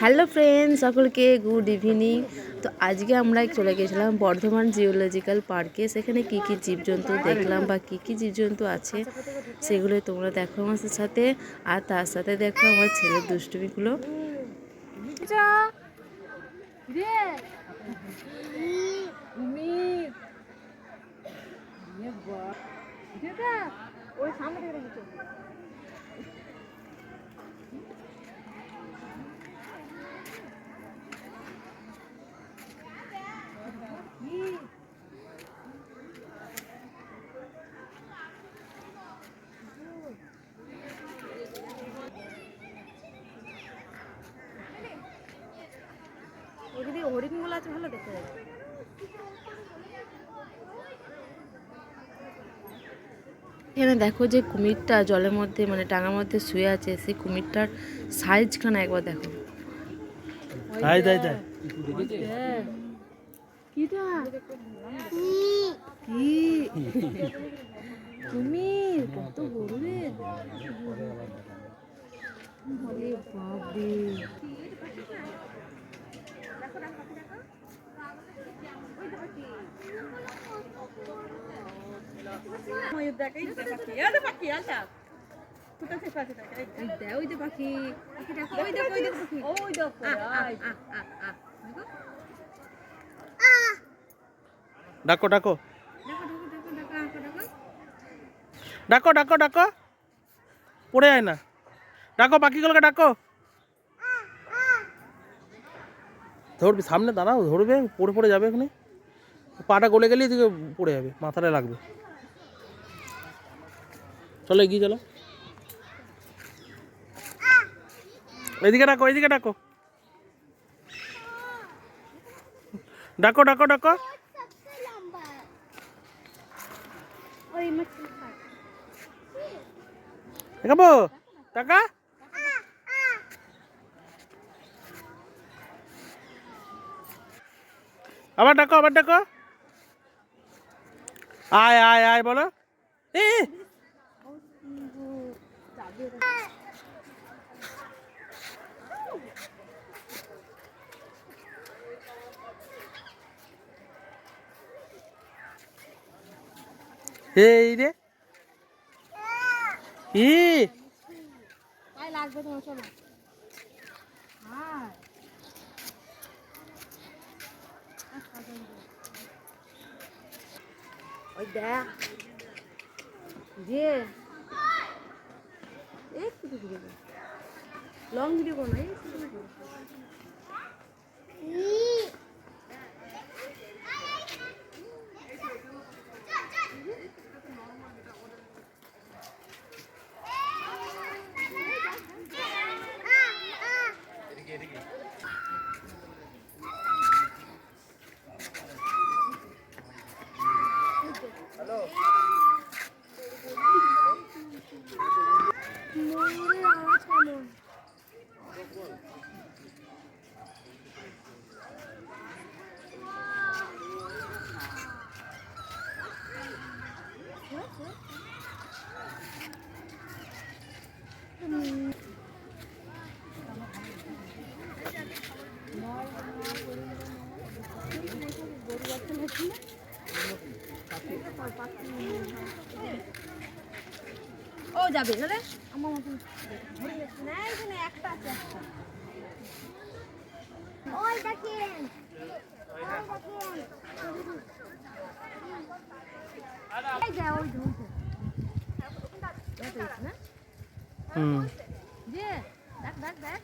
Hello friend সকলকে good evening. তো আজকে আমরা চলে গেছিলাম বর্ধমান জিওলজিক্যাল পার্কে। সেখানে কি কি জীবজন্তু দেখলাম বা কি কি জীবজন্তু আছে সেগুলো তোমরা দেখো আমার সাথে। আর তার সাথে দেখো আমার ছেলের দুষ্টুমিগুলো। ওদিকে হরিণগুলো আছে ভালো দেখতে যাবে এখানে দেখো যে কুমিরটা জলের মধ্যে মানে টাঙার মধ্যে শুয়ে আছে সেই কুমিরটার সাইজ সাইজখানা একবার দেখো। কুমির কত বড় রে বাপরে ডাকো ডাকো। ডাকো ডাকো ডাকো। পড়ে যায় না। ডাকো, পাখিগুলোকে ডাকো। ধরবি, সামনে দাঁড়াও, ধরবে, পড়ে পড়ে যাবে এখানে পাটা গলে গেলেই এদিকে পড়ে যাবে, মাথাটা লাগবে। চলো এগিয়ে চলো। এদিকে ডাকো এদিকে ডাকো। ডাকো ডাকো ডাকো। দেখাবো? টাকা? আবার ডাকো আবার ডাকো। আয় আয় আয়, বলো। এ। এই রে। ই। আয় লাগবে তোমার চলো আয় ওই দেখ। যে ভিডিও লং ভিডিও করো না ও যাবে তাহলে আমার মতন না। এখানে একটা আছে একটা। ওই দেখেন এই যে ওই ধরছে না হুম যে দেখ দেখ দেখ